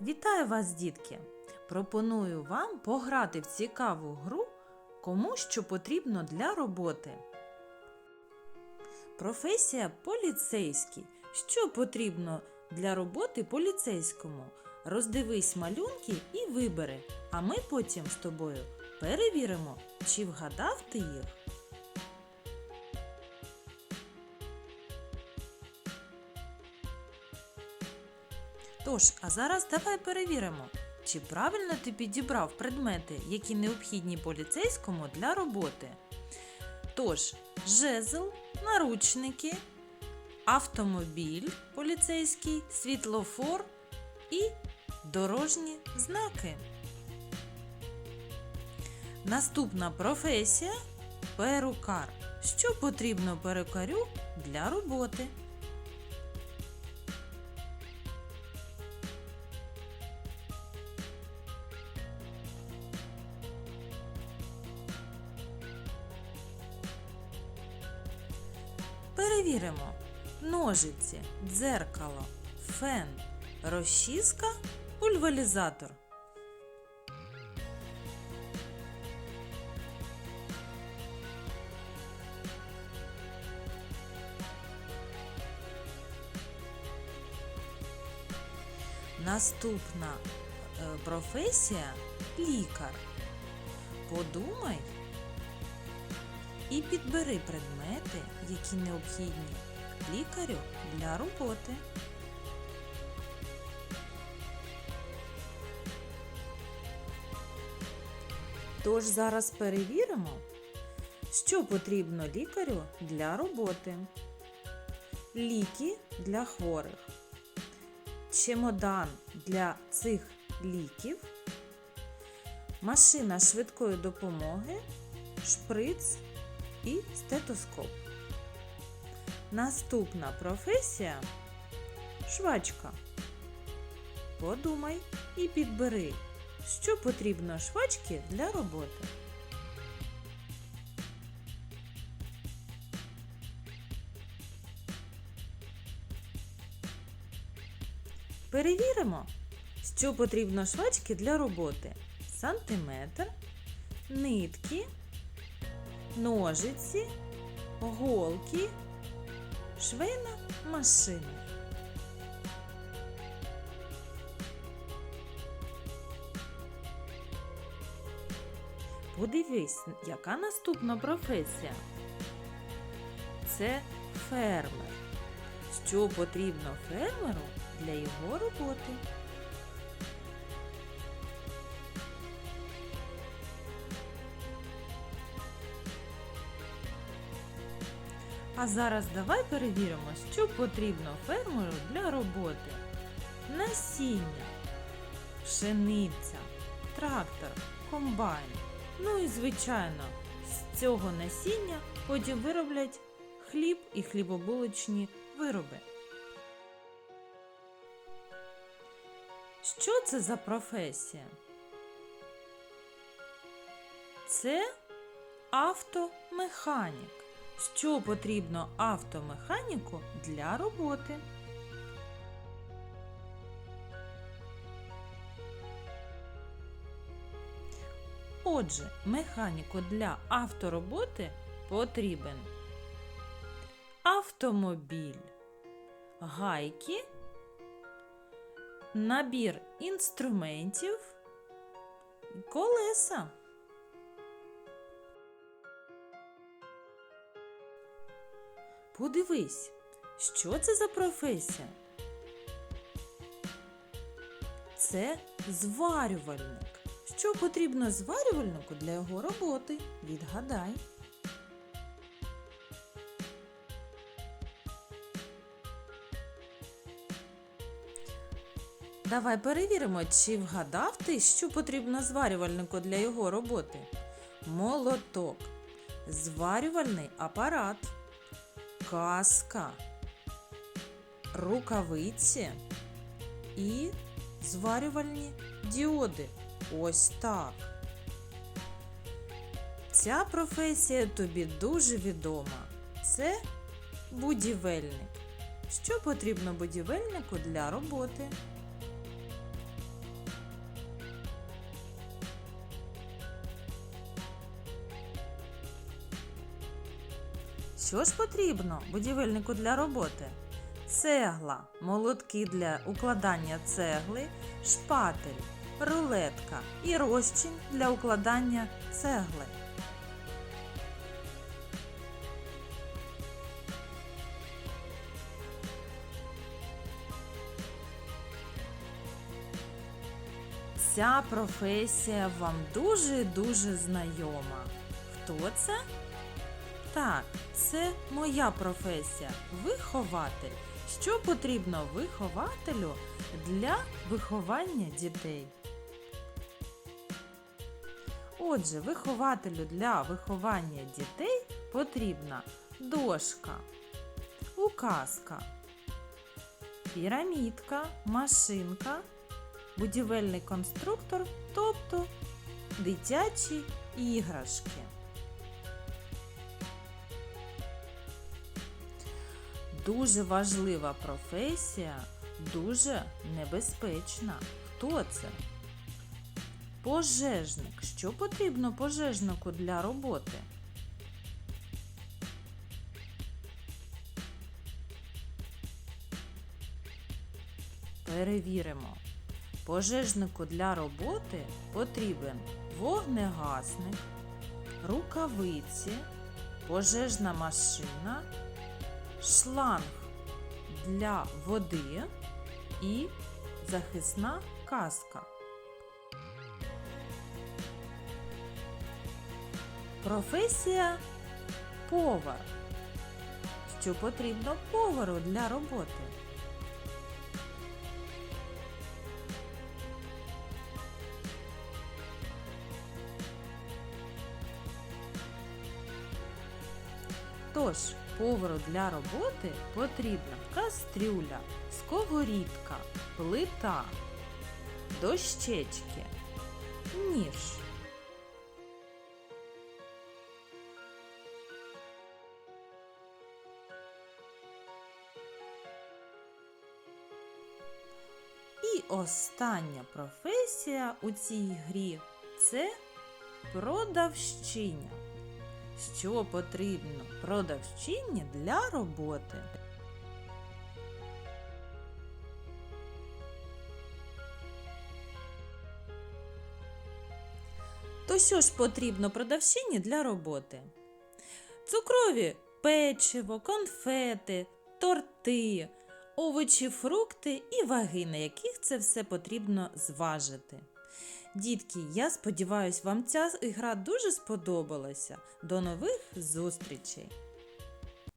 Вітаю вас, дітки! Пропоную вам пограти в цікаву гру кому що потрібно для роботи. Професія поліцейський. Що потрібно для роботи поліцейському? Роздивись малюнки і вибери, а ми потім з тобою перевіримо, чи вгадав ти їх. Тож, а зараз давай перевіримо, чи правильно ти підібрав предмети, які необхідні поліцейському для роботи. Тож, жезл, наручники, автомобіль поліцейський, світлофор і дорожні знаки. Наступна професія перукар. Що потрібно перукарю для роботи? Перевіримо. Ножиці, дзеркало, фен, розчіска, пульверізатор. Наступна е, професія лікар. Подумай і підбери предмети, які необхідні лікарю для роботи. Тож зараз перевіримо, що потрібно лікарю для роботи. Ліки для хворих, чемодан для цих ліків, машина швидкої допомоги, шприц і стетоскоп. Наступна професія швачка. Подумай і підбери, що потрібно швачки для роботи. Перевіримо, що потрібно швачки для роботи. Сантиметр, нитки, ножиці, голки, швейна машина. Подивись, яка наступна професія? Це фермер. Що потрібно фермеру для його роботи? А зараз давай перевіримо, що потрібно фермеру для роботи. Насіння, пшениця, трактор, комбайн. Ну і звичайно, з цього насіння потім вироблять хліб і хлібобулочні вироби. Що це за професія? Це автомеханік. Що потрібно автомеханіку для роботи? Отже, механіку для автороботи потрібен автомобіль, гайки, набір інструментів, колеса. Подивись, що це за професія? Це зварювальник. Що потрібно зварювальнику для його роботи? Відгадай. Давай перевіримо, чи вгадав ти, що потрібно зварювальнику для його роботи. Молоток, зварювальний апарат, каска, рукавиці і зварювальні діоди. Ось так. Ця професія тобі дуже відома. Це будівельник. Що потрібно будівельнику для роботи? Що ж потрібно будівельнику для роботи? Цегла, молотки для укладання цегли, шпатель, рулетка і розчин для укладання цегли. Ця професія вам дуже-дуже знайома. Хто це? Так, це моя професія вихователь. Що потрібно вихователю для виховання дітей? Отже, вихователю для виховання дітей потрібна дошка, указка, пірамідка, машинка, будівельний конструктор, тобто дитячі іграшки. Дуже важлива професія, дуже небезпечна. Хто це? Пожежник. Що потрібно пожежнику для роботи? Перевіримо. Пожежнику для роботи потрібен вогнегасник, рукавиці, пожежна машина, шланг для води і захисна каска. Професія повар. Що потрібно повару для роботи? Тож, повару для роботи потрібна кастрюля, сковорідка, плита, дощечки, ніж. І остання професія у цій грі це продавщиня. Що потрібно продавчині для роботи? То що ж потрібно продавчині для роботи? Цукрові печиво, конфети, торти, овочі, фрукти і ваги, на яких це все потрібно зважити. Дітки, я сподіваюся, вам ця ігра дуже сподобалася. До нових зустрічей!